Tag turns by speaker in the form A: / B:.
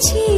A: ধরেছিল